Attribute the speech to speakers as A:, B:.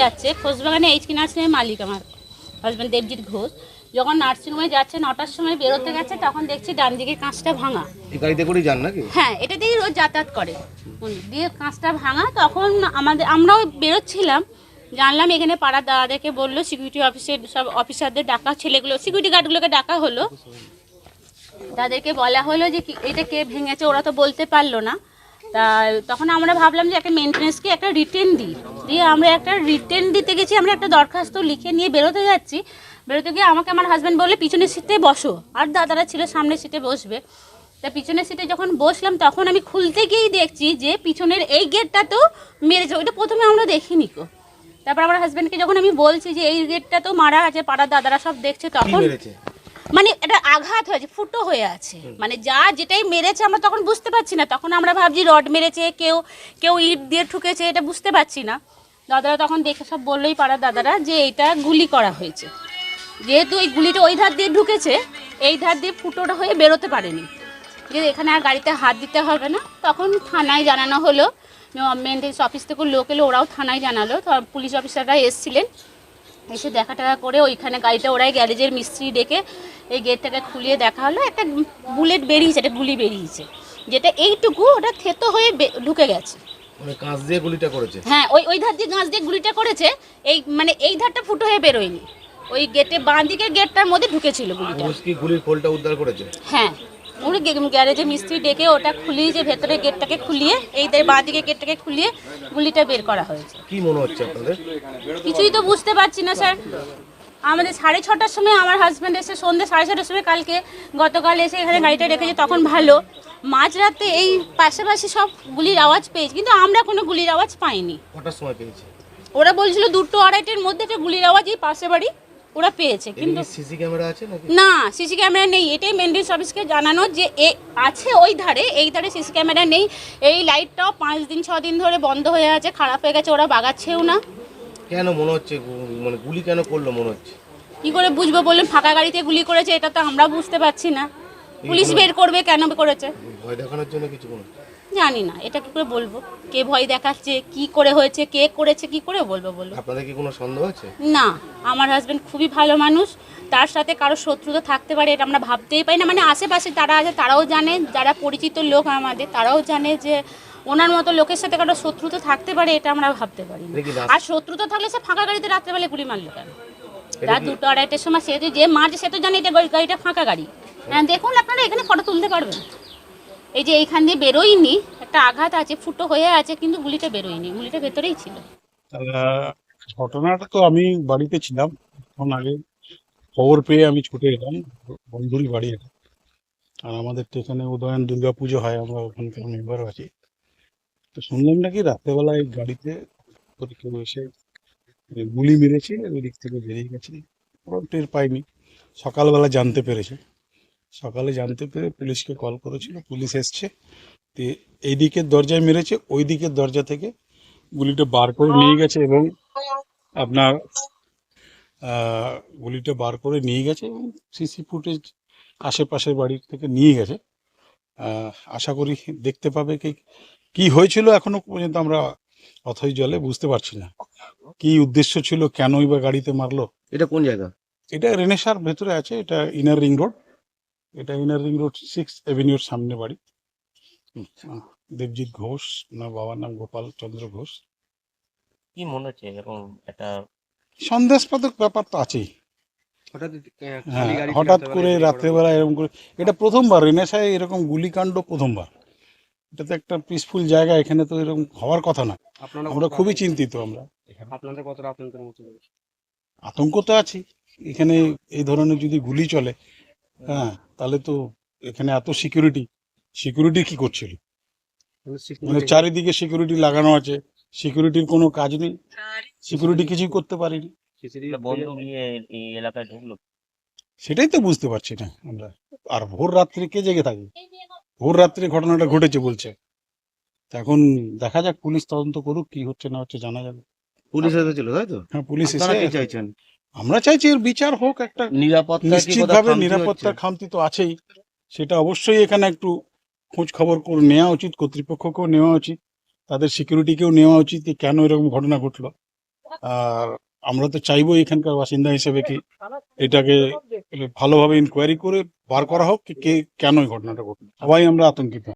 A: যাচ্ছে খোসবাগানে এইচকি নার্সিংয়ের মালিক আমার হাজব্যান্ড দেবজিৎ ঘোষ। যখন নার্সিংহোমে যাচ্ছে নটার সময় বেরোতে গেছে তখন দেখছি ডান দিকের কাঁচটা ভাঙা।
B: গাড়িতে করেই যান নাকি?
A: হ্যাঁ এটা দিয়েই রোজ যাতায়াত করে। উনি। দিয়ে কাঁচটা ভাঙা তখন আমাদের আমরাও বেরোচ্ছিলাম। জানলাম এখানে পাড়ার দাদাদেরকে বলল সিকিউরিটি অফিসের সব অফিসারদের ডাকা ছেলেগুলো সিকিউরিটি গার্ডগুলোকে ডাকা হলো। তাদেরকে বলা হলো যে এটা কে ভেঙেছে? ওরা তো বলতে পারল না। তা তখন আমরা ভাবলাম যে একটা মেনটেন্সকে একটা রিটেন দিই। দিয়ে আমরা একটা রিটেন দিতে গেছি আমরা একটা দরখাস্ত লিখে নিয়ে বেরোতে যাচ্ছি। বেরোতে গিয়ে আমাকে আমার হাজব্যান্ড বললে পিছনের সিটে বসো। আর দাদারা ছিল সামনের সিটে বসবে। তা পিছনের সিটে যখন বসলাম তখন আমি খুলতে গিয়েই দেখছি যে পিছনের এই গেটটা তো মেরেছে। ওইটা প্রথমে আমরা দেখিনি কো। তারপর আমার হাজব্যান্ডকে যখন আমি বলছি যে এই গেটটা তো মারা আছে পাড়ার দাদারা সব দেখছে তখন মানে এটা আঘাত হয়েছে ফুটো হয়ে আছে। মানে যা যেটাই মেরেছে আমরা তখন বুঝতে পারছি না। তখন আমরা ভাবছি রড মেরেছে কেউ কেউ ইট দিয়ে ঠুকেছে এটা বুঝতে পারছি না। দাদারা তখন দেখে সব বললোই পাড়ার দাদারা যে এটা গুলি করা হয়েছে। যেহেতু এই গুলিটা ওই ধার দিয়ে ঢুকেছে, এই ধার দিয়ে ফুটোটা হয়ে বেরোতে পারেনি। যে এখানে আর গাড়িতে হাত দিতে হবে না। তখন থানায় জানানো হলো মেনটেন্স অফিস থেকে লোক এলো, ওরাও থানায় জানালো। পুলিশ অফিসাররা এসছিলেন, এসে দেখা টাকা করে ওইখানে গাড়িটা ওরাই গ্যারেজের মিস্ত্রি ডেকে এই গেটটাকে খুলিয়ে দেখা হলো। একটা বুলেট বেরিয়েছে, একটা গুলি বেরিয়েছে। যেটা এইটুকু ওটা থেতো হয়ে ঢুকে গেছে।
B: মানে কাঁচ দিয়ে গুলিটা করেছে?
A: হ্যাঁ ওই ওই ধার দিয়ে গাছ দিয়ে গুলিটা করেছে এই মানে এই ধারটা ফুটো হয়ে বেরোয়নি। ওই গেটে বাঁ দিকের গেটটার মধ্যে ঢুকেছিল গুলিটা।
B: পুলিশ কি গুলির খোলটা উদ্ধার করেছে?
A: হ্যাঁ ওরা গ্যারেজে মিস্ত্রি ডেকে ওটা খুলিয়ে যে ভেতরে গেটটাকে খুলিয়ে এই বাঁ দিকে গেটটাকে খুলিয়ে গুলিটা বের করা হয়েছে।
B: কি মনে হচ্ছে আপনাদের?
A: কিছুই তো বুঝতে পারছি না স্যার। আমাদের সাড়ে ছটার সময় আমার হাজব্যান্ড এসে সন্ধ্যে সাড়ে ছটার সময় কালকে গতকাল এসে এখানে গাড়িটা রেখেছে তখন ভালো। মাঝরাতে এই পাশাপাশি সব গুলির আওয়াজ পেয়েছি কিন্তু আমরা কোনো গুলির আওয়াজ পাইনি।
B: কটার সময় পেয়েছে?
A: ওরা বলছিল দুটো আড়াইটের মধ্যে একটা গুলির আওয়াজ এই পাশে বাড়ি ওরা পেয়েছে কিন্তু
B: সিসি ক্যামেরা আছে নাকি?
A: না সিসি ক্যামেরা নেই এটাই মেনটেন্স অফিসকে জানানো যে এ আছে ওই ধারে এই ধারে সিসি ক্যামেরা নেই এই লাইটটাও পাঁচ দিন ছ দিন ধরে বন্ধ হয়ে আছে খারাপ হয়ে গেছে ওরা বাগাচ্ছেও না।
B: কেন মনে হচ্ছে গু- মানে গুলি কেন করল মনে হচ্ছে?
A: কি করে বুঝব বললেন ফাঁকা গাড়িতে গুলি করেছে এটা তো আমরা বুঝতে পারছি না। পুলিশ বের করবে কেন করেছে?
B: ভয় দেখানোর জন্য কিছু মনে হচ্ছে?
A: জানি না এটা কি করে বলব? কে ভয় দেখাচ্ছে কি করে হয়েছে কে করেছে কি করে বলব বলব
B: আপনাদের কি কোনো সন্দেহ আছে?
A: না আমার হাজবেন্ড খুবই ভালো মানুষ তার সাথে কারও শত্রুতা থাকতে পারে এটা আমরা ভাবতেই পারি না মানে আশেপাশে তারা আছে তারাও জানে যারা পরিচিত লোক আমাদের তারাও জানে যে ওনার মতো লোকের সাথে কারও শত্রুতা থাকতে পারে এটা আমরা ভাবতে পারি না। আর শত্রুতা থাকলে সে ফাঁকা গাড়িতে রাত্রেবেলা গুলি মারলো কেন? রাত দুটো আড়াইটার সময় সে যে মারছে সে তো জানে এটা গাড়িটা ফাঁকা গাড়ি। হ্যাঁ দেখুন আপনারা এখানে ফটো তুলতে পারবেন। এই যে এইখান দিয়ে বেরোয়নি, একটা আঘাত আছে, ফুটো হয়ে আছে, কিন্তু গুলিটা বেরোয়নি, গুলিটা ভেতরেই ছিল।
C: ঘটনাটা তো আমি বাড়িতে ছিলাম, তখন আগে খবর পেয়ে আমি ছুটে এলাম, বন্ধুরই বাড়ি এটা। আর আমাদের তো এখানে উদয়ন দুর্গা পুজো হয়, আমরা ওখানকার মেম্বার আছি। তো শুনলাম নাকি রাত্রেবেলায় গাড়িতে কেউ এসে গুলি মেরেছে, ওই দিক থেকে বেরিয়ে গেছে ওরা টের পাইনি, সকালবেলা জানতে পেরেছে। সকালে জানতে পেরে পুলিশকে কল করেছিল পুলিশ এসছে তো এই দিকের দরজায় মেরেছে ওই দিকের দরজা থেকে গুলিটা বার করে নিয়ে গেছে এবং আপনার গুলিটা বার করে নিয়ে গেছে এবং সিসি ফুটেজ আশেপাশের বাড়ির থেকে নিয়ে গেছে। আশা করি দেখতে পাবে কি কি হয়েছিল এখনও পর্যন্ত আমরা অথই জলে বুঝতে পারছি না। কি উদ্দেশ্য ছিল কেনই বা গাড়িতে মারলো?
B: এটা কোন জায়গা?
C: এটা রেনেসার ভেতরে আছে এটা ইনার রিং রোড এটা ইনার রিং রোড সিক্স এভিনিউর সামনে বাড়ি। দেবজিৎ ঘোষ না বাবার নাম গোপাল চন্দ্র ঘোষ।
D: কি মনে হচ্ছে এরকম একটা
C: সন্দেহাস্পদ ব্যাপার তো আছেই।
B: হঠাৎ
C: হ্যাঁ হঠাৎ করে রাত্রেবেলা এরকম করে। এটা প্রথমবার রেনেসায় এরকম গুলিকাণ্ড প্রথমবার। এটা তো একটা পিসফুল জায়গা এখানে তো এরকম হওয়ার কথা না। আমরা খুবই চিন্তিত আমরা।
B: আপনাদের কতটা মতো
C: আতঙ্ক তো আছি এখানে এই ধরনের যদি গুলি চলে হ্যাঁ তাহলে তো এখানে এত সিকিউরিটি সিকিউরিটি কি করছিল? মানে চারিদিকে সিকিউরিটি লাগানো আছে সিকিউরিটির কোনো কাজ নেই সিকিউরিটি কিছুই করতে পারিনি। সেটাই তো বুঝতে পারছি না আমরা। আর ভোর রাত্রে কে জেগে থাকি? ভোর রাত্রে ঘটনাটা ঘটেছে বলছে। এখন দেখা যাক পুলিশ তদন্ত করুক কি হচ্ছে না হচ্ছে জানা যাবে।
B: পুলিশ এসেছিল তাই তো?
C: হ্যাঁ পুলিশ এসে
B: চাইছেন?
C: আমরা চাইছি এর বিচার হোক একটা
B: নিরাপত্তা
C: নিশ্চিতভাবে নিরাপত্তার খামতি তো আছেই। সেটা অবশ্যই এখানে একটু খোঁজ খবর করে নেওয়া উচিত কর্তৃপক্ষকেও নেওয়া উচিত তাদের সিকিউরিটিকেও নেওয়া উচিত যে কেন এরকম ঘটনা ঘটলো। আর আমরা তো চাইব এখানকার বাসিন্দা হিসেবে কি এটাকে ভালোভাবে ইনকোয়ারি করে বার করা হোক কি কে কেন ঘটনাটা ঘটলো। সবাই আমরা আতঙ্কিত।